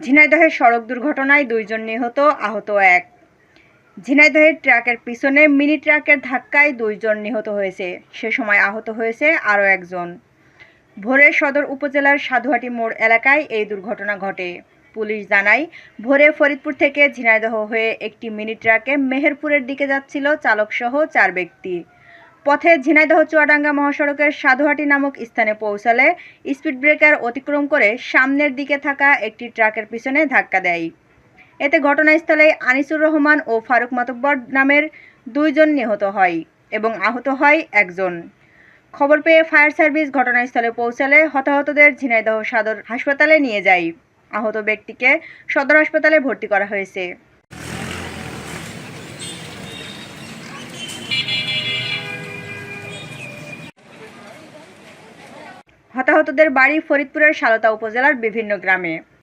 ঝিনাইদহের সড়ক দুর্ঘটনায় দুইজন নিহত, আহত এক। ঝিনাইদহের ট্রাকের পিছনে মিনি ট্রাকের ধাক্কায় দুইজন নিহত হয়েছে। সে সময় আহত হয়েছে আরও একজন। ভোরে সদর উপজেলার সাধুহাটি মোড় এলাকায় এই দুর্ঘটনা ঘটে। পুলিশ জানায়, ভোরে ফরিদপুর থেকে ঝিনাইদহ হয়ে একটি মিনি ট্রাকে মেহেরপুরের দিকে যাচ্ছিল চালকসহ চার ব্যক্তি। পথে ঝিনাইদহ চুয়াডাঙ্গা মহাসড়কের সাধুহাটি নামক স্থানে পৌঁছালে স্পিড ব্রেকার অতিক্রম করে সামনের দিকে থাকা একটি ট্রাকের পিছনে ধাক্কা দেয়। এতে ঘটনাস্থলে আনিসুর রহমান ও ফারুক মাতব্বর নামের দুইজন নিহত হয় এবং আহত হয় একজন। খবর পেয়ে ফায়ার সার্ভিস ঘটনাস্থলে পৌঁছালে হতাহতদের ঝিনাইদহ সদর হাসপাতালে নিয়ে যায়। আহত ব্যক্তিকে সদর হাসপাতালে ভর্তি করা হয়েছে। হতাহতদের বাড়ি ফরিদপুরের সালতা উপজেলার বিভিন্ন গ্রামে।